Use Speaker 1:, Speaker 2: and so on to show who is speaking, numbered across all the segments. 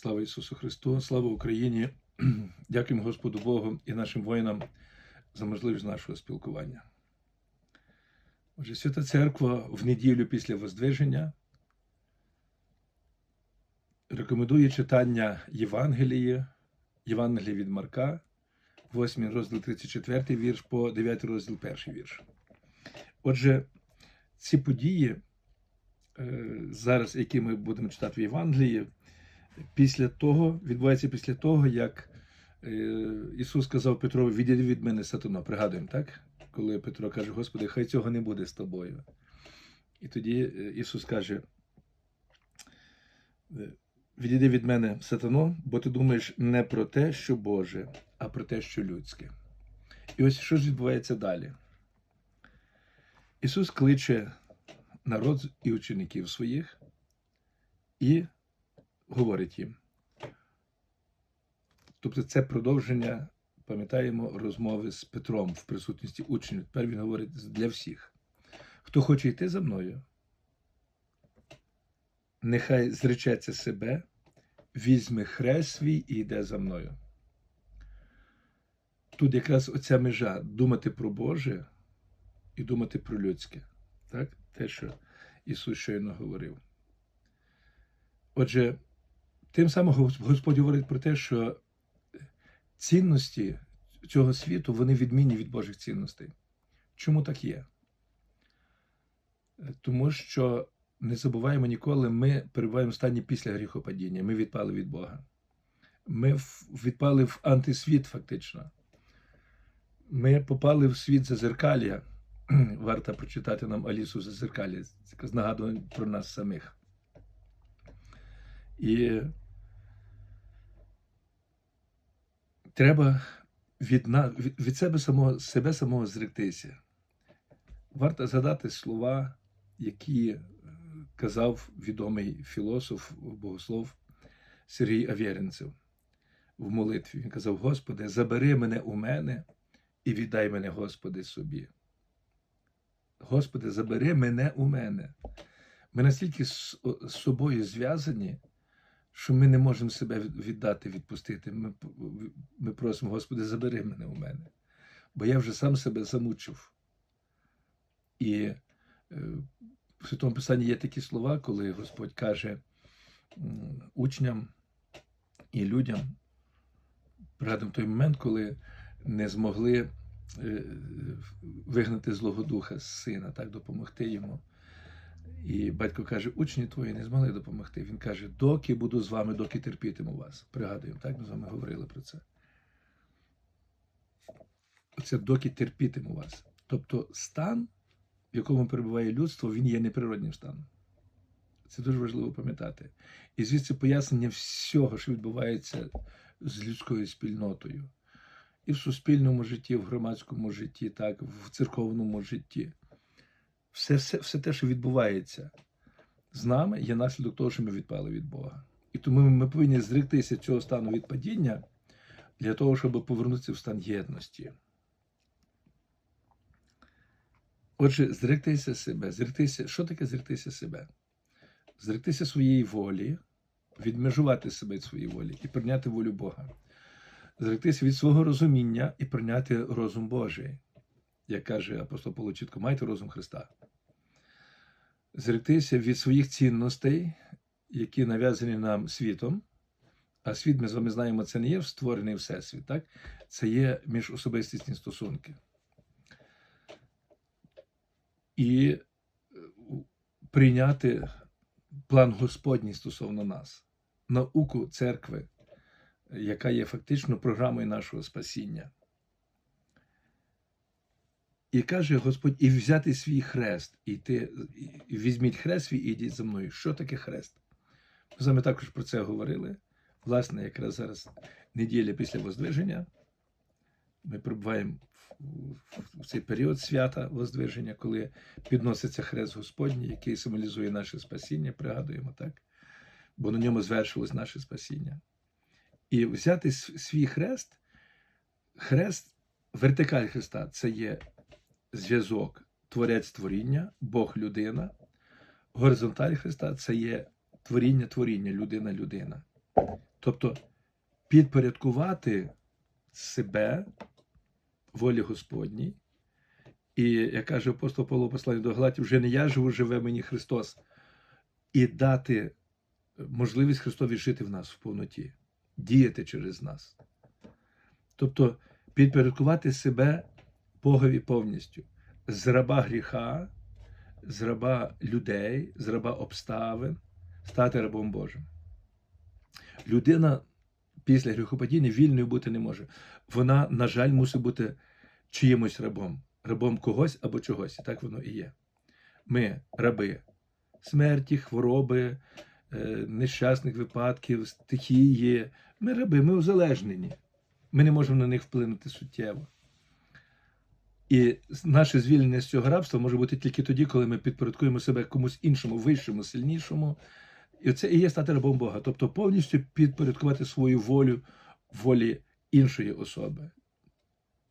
Speaker 1: Слава Ісусу Христу, слава Україні! Дякуємо Господу Богу і нашим воїнам за можливість нашого спілкування. Отже, Свята Церква в неділю після Воздвиження рекомендує читання Євангелії, Євангелія від Марка, 8 розділ 34 вірш по 9 розділ 1 вірш. Отже, ці події, е, зараз, які ми будемо читати в Євангелії, після того, відбувається після того, як е, Ісус сказав Петрові, відійди від мене сатана. Пригадуємо, так? Коли Петро каже, Господи, хай цього не буде з тобою. І тоді е, Ісус каже, е, відійди від мене сатано, бо ти думаєш не про те, що Боже, а про те, що людське. І ось що ж відбувається далі. Ісус кличе народ і учеників своїх і говорить їм. Тобто це продовження, пам'ятаємо, розмови з Петром в присутності учнів. Тепер він говорить для всіх. Хто хоче йти за мною, нехай зречеться себе, візьме хрест свій і йде за мною. Тут якраз оця межа думати про Боже і думати про людське. Так? Те, що Ісус щойно говорив. Отже, тим самим Господь говорить про те, що цінності цього світу вони відмінні від Божих цінностей. Чому так є? Тому що не забуваємо ніколи, ми перебуваємо в стані після гріхопадіння. Ми відпали від Бога. Ми відпали в антисвіт, фактично. Ми попали в світ зазеркалля. Варто прочитати нам Алісу Зазеркалля, це нагадує про нас самих. І треба від від себе самого себе самого зректися. Варто згадати слова, які казав відомий філософ, богослов Сергій Авєринцев в молитві. Він казав: Господи, забери мене у мене і віддай мене, Господи, собі. Господи, забери мене у мене. Ми настільки з собою зв'язані, що ми не можемо себе віддати, відпустити. Ми ми просимо, Господи, забери мене у мене. Бо я вже сам себе замучив. І е, в Святому Писанні є такі слова, коли Господь каже учням і людям, пригадуємо той момент, коли не змогли е, вигнати Злого Духа з сина, так допомогти йому. І батько каже, учні твої не змогли допомогти. Він каже, доки буду з вами, доки терпітиму вас. Пригадуємо, так ми з вами говорили про це. Оце доки терпітиму вас. Тобто стан, в якому перебуває людство, він є неприродним станом. Це дуже важливо пам'ятати. І звідси пояснення всього, що відбувається з людською спільнотою. І в суспільному житті, в громадському житті, так, в церковному житті все, все, все те, що відбувається з нами, є наслідок того, що ми відпали від Бога. І тому ми повинні зректися цього стану відпадіння для того, щоб повернутися в стан єдності. Отже, зректися себе, зректися, що таке зректися себе? Зректися своєї волі, відмежувати себе від своєї волі і прийняти волю Бога, зректися від свого розуміння і прийняти розум Божий як каже апостол Павло чітко, майте розум Христа. Зректися від своїх цінностей, які нав'язані нам світом. А світ, ми з вами знаємо, це не є створений всесвіт, так? це є міжособистісні стосунки. І е, прийняти план Господній стосовно нас, науку церкви, яка є фактично програмою нашого спасіння. І каже Господь, і взяти свій хрест, і йти, і візьміть хрест свій і йдіть за мною. Що таке хрест? Ми з вами також про це говорили. Власне, якраз зараз неділя після Воздвиження. Ми перебуваємо в цей період свята Воздвиження, коли підноситься хрест Господній, який символізує наше спасіння, пригадуємо так, бо на ньому звершилось наше спасіння. І взяти свій хрест, хрест, вертикаль Христа це є зв'язок Творець творіння, Бог людина. Горизонталь Христа це є творіння творіння, людина людина. Тобто підпорядкувати себе волі Господній. І як каже апостол Павло в посланні до Галатів, вже не я живу, живе мені Христос. І дати можливість Христові жити в нас в повноті, діяти через нас. Тобто підпорядкувати себе Богові повністю з раба гріха, з раба людей, з раба обставин, стати рабом Божим. Людина після гріхопадіння вільною бути не може. Вона, на жаль, мусить бути чиїмось рабом, рабом когось або чогось. І так воно і є. Ми раби смерті, хвороби, е, нещасних випадків, стихії. Ми раби, ми узалежнені. Ми не можемо на них вплинути суттєво. І наше звільнення з цього рабства може бути тільки тоді, коли ми підпорядкуємо себе комусь іншому, вищому, сильнішому. І це і є стати рабом Бога. Тобто повністю підпорядкувати свою волю волі іншої особи,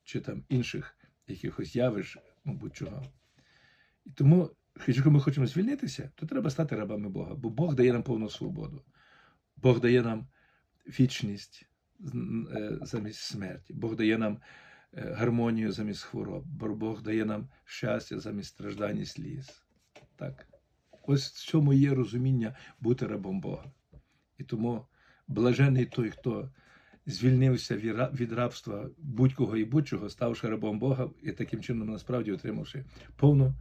Speaker 1: чи там інших якихось явищ, мабуть, чого. І тому, якщо ми хочемо звільнитися, то треба стати рабами Бога, бо Бог дає нам повну свободу. Бог дає нам вічність е, замість смерті. Бог дає нам гармонію замість хвороб. Бо Бог дає нам щастя замість страждань і сліз. Так. Ось в цьому є розуміння бути рабом Бога. І тому блажений той, хто звільнився від рабства будь-кого і будь-чого, ставши рабом Бога, і таким чином насправді отримавши повну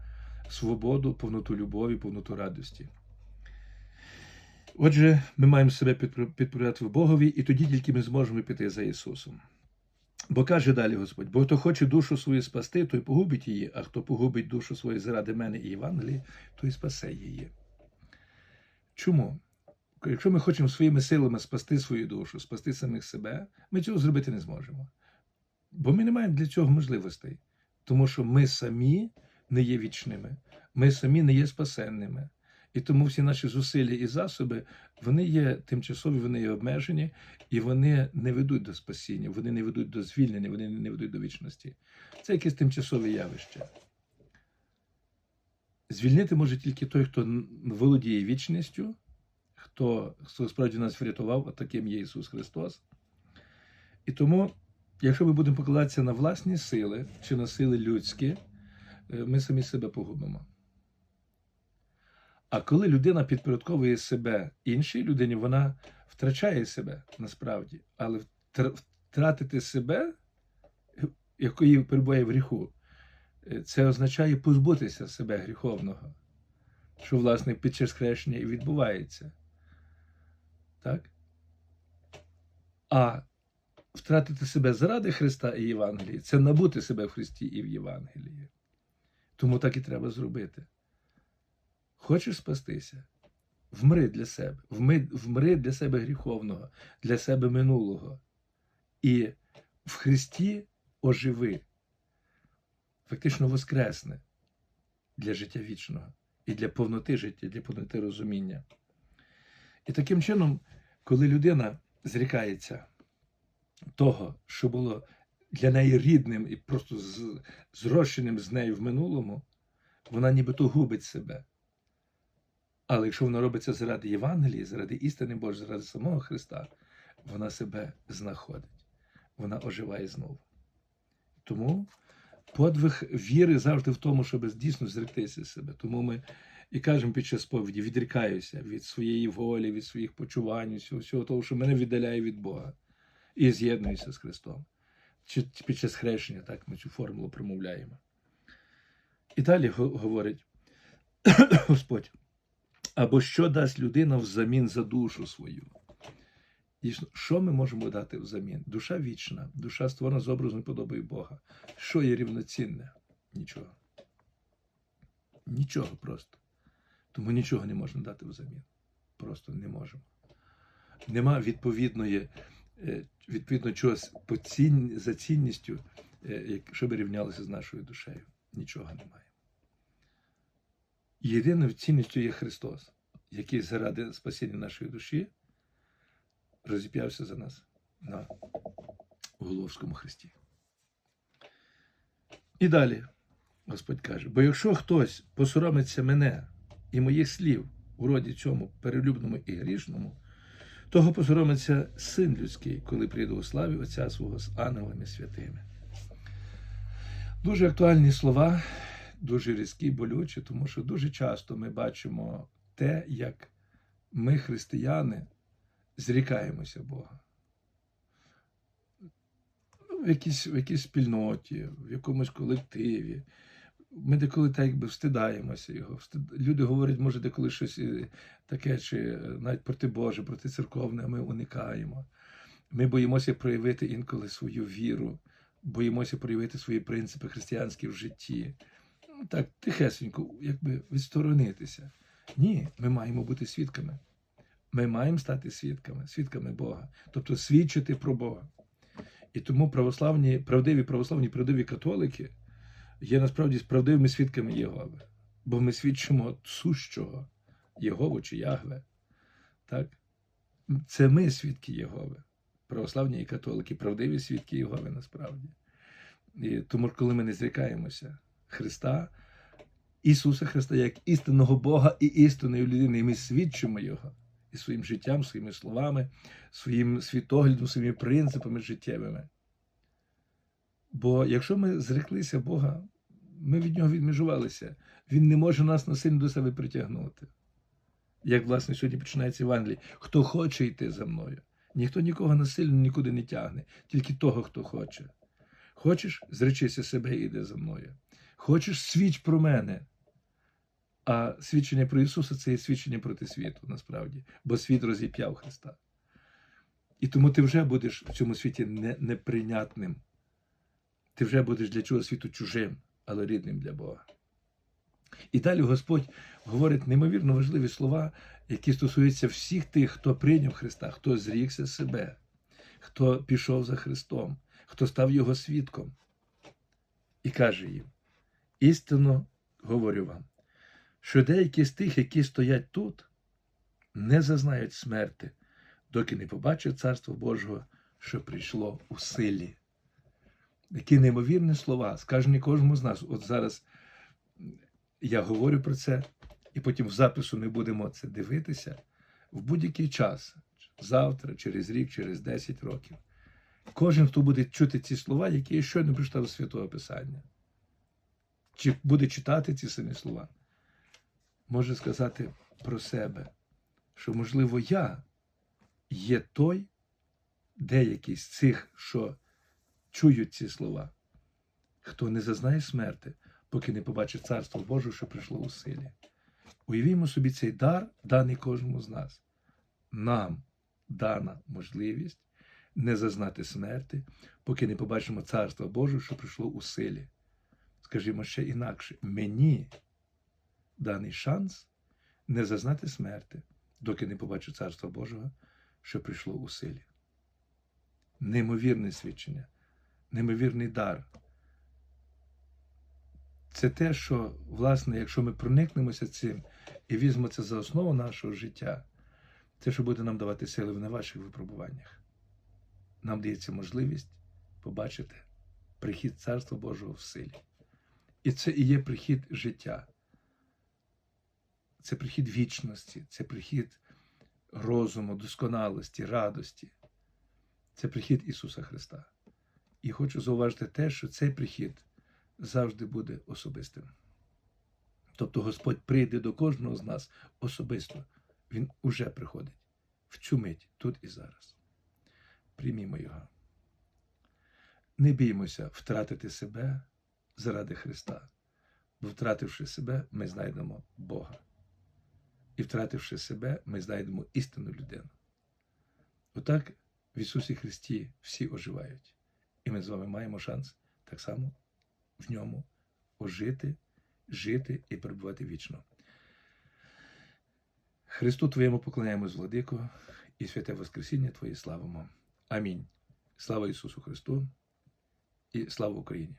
Speaker 1: свободу, повноту любові, повноту радості. Отже, ми маємо себе підпорядкувати Богові, і тоді тільки ми зможемо піти за Ісусом. Бо каже далі Господь: бо хто хоче душу свою спасти, той погубить її, а хто погубить душу свою заради мене і Євангелії, той спасе її. Чому? Якщо ми хочемо своїми силами спасти свою душу, спасти самих себе, ми цього зробити не зможемо. Бо ми не маємо для цього можливостей, тому що ми самі не є вічними, ми самі не є спасенними. І тому всі наші зусилля і засоби вони є тимчасові, вони є обмежені, і вони не ведуть до спасіння, вони не ведуть до звільнення, вони не ведуть до вічності. Це якесь тимчасове явище. Звільнити може тільки той, хто володіє вічністю, хто, хто справді нас врятував, а таким є Ісус Христос. І тому, якщо ми будемо покладатися на власні сили чи на сили людські, е, ми самі себе погубимо. А коли людина підпорядковує себе іншій людині, вона втрачає себе насправді. Але втратити себе, якої перебуває в гріху, е, це означає позбутися себе гріховного, що, власне, під час хрещення і відбувається. Так? А втратити себе заради Христа і Євангелії це набути себе в Христі і в Євангелії. Тому так і треба зробити. Хочеш спастися? Вмри для себе, вми, вмри для себе гріховного, для себе минулого. І в Христі оживи, фактично воскресне для життя вічного і для повноти життя, для повноти розуміння. І таким чином, коли людина зрікається того, що було для неї рідним і просто зрощеним з нею в минулому, вона нібито губить себе. Але якщо вона робиться заради Євангелії, заради істини Божої, заради самого Христа, вона себе знаходить, вона оживає знову. Тому подвиг віри завжди в тому, щоб дійсно зректися себе. Тому ми і кажемо під час сповіді: відрікаюся від своєї волі, від своїх почувань, всього, всього того, що мене віддаляє від Бога, і з'єднуюся з Христом. Чи під час хрещення, так ми цю формулу промовляємо. І далі говорить Господь. Або що дасть людина взамін за душу свою? Дійсно, що ми можемо дати взамін? Душа вічна, душа створена з образом і подобою Бога. Що є рівноцінне? Нічого. Нічого просто. Тому нічого не можна дати взамін. Просто не можемо. Нема відповідної, е, відповідно чогось по цінн- за цінністю, е, щоб рівнялося з нашою душею. Нічого немає. Єдиною цінністю є Христос, який заради спасіння нашої душі розіп'явся за нас на Головському Христі. І далі Господь каже: бо якщо хтось посоромиться мене і моїх слів у роді цьому перелюбному і грішному, Того посоромиться син людський, коли прийде у славі Отця свого з ангелами святими. Дуже актуальні слова, дуже різкі, болючі, тому що дуже часто ми бачимо те, як ми, християни, зрікаємося Бога. Ну, В якійсь, в якійсь спільноті, в якомусь колективі. Ми деколи так якби встидаємося його. Люди говорять, може, деколи щось таке, чи е, навіть проти Боже, проти церковне, ми уникаємо. Ми боїмося проявити інколи свою віру, боїмося проявити свої принципи християнські в житті. Так, тихесенько, якби відсторонитися. Ні, ми маємо бути свідками. Ми маємо стати свідками, свідками Бога, тобто свідчити про Бога. І тому православні, правдиві православні, правдиві католики є насправді правдивими свідками Єгови, бо ми свідчимо сущого Єгову чи Ягве. Так? Це ми свідки Єгови, православні і католики, правдиві свідки Єгови насправді. І тому, коли ми не зрікаємося Христа, Ісуса Христа як істинного Бога і істинної людини, і ми свідчимо Його і своїм життям, своїми словами, своїм світоглядом, своїми принципами життєвими. Бо якщо ми зреклися Бога, ми від нього відмежувалися. Він не може нас насильно до себе притягнути. Як, власне, сьогодні починається Євангеліє. Хто хоче йти за мною. Ніхто нікого насильно нікуди не тягне, тільки того, хто хоче. Хочеш, зречися себе і йди за мною. Хочеш, свідч про мене. А свідчення про Ісуса це є свідчення проти світу, насправді, бо світ розіп'яв Христа. І тому ти вже будеш в цьому світі не, неприйнятним. Ти вже будеш для цього світу чужим, але рідним для Бога. І далі Господь говорить неймовірно важливі слова, які стосуються всіх тих, хто прийняв Христа, хто зрікся себе, хто пішов за Христом, хто став Його свідком. І каже їм: істинно говорю вам, що деякі з тих, які стоять тут, не зазнають смерти, доки не побачать Царство Божого, що прийшло у силі. Які неймовірні слова, скажені кожному з нас. От зараз я говорю про це, і потім в запису ми будемо це дивитися в будь-який час, завтра, через рік, через 10 років. Кожен, хто буде чути ці слова, які я щойно прочитав з Святого Писання, чи буде читати ці самі слова, може сказати про себе, що, можливо, я є той, деякий з цих, що чують ці слова, хто не зазнає смерти, поки не побачить Царство Боже, що прийшло у силі. Уявімо собі цей дар, даний кожному з нас. Нам дана можливість не зазнати смерти, поки не побачимо Царство Боже, що прийшло у силі. Скажімо ще інакше, мені даний шанс не зазнати смерти, доки не побачу Царства Божого, що прийшло у силі. Неймовірне свідчення, неймовірний дар. Це те, що, власне, якщо ми проникнемося цим і візьмемо це за основу нашого життя, це, що буде нам давати сили на ваших випробуваннях. Нам дається можливість побачити прихід Царства Божого в силі. І це і є прихід життя. Це прихід вічності, це прихід розуму, досконалості, радості. Це прихід Ісуса Христа. І хочу зауважити те, що цей прихід завжди буде особистим. Тобто Господь прийде до кожного з нас особисто. Він уже приходить в цю мить, тут і зараз. Приймімо Його. Не біймося втратити себе заради Христа, бо втративши себе, ми знайдемо Бога. І втративши себе, ми знайдемо істинну людину. Отак в Ісусі Христі всі оживають. І ми з вами маємо шанс так само в ньому ожити, жити і перебувати вічно. Христу Твоєму поклоняємось, Владико, і святе Воскресіння Твоє славимо. Амінь. Слава Ісусу Христу і слава Україні!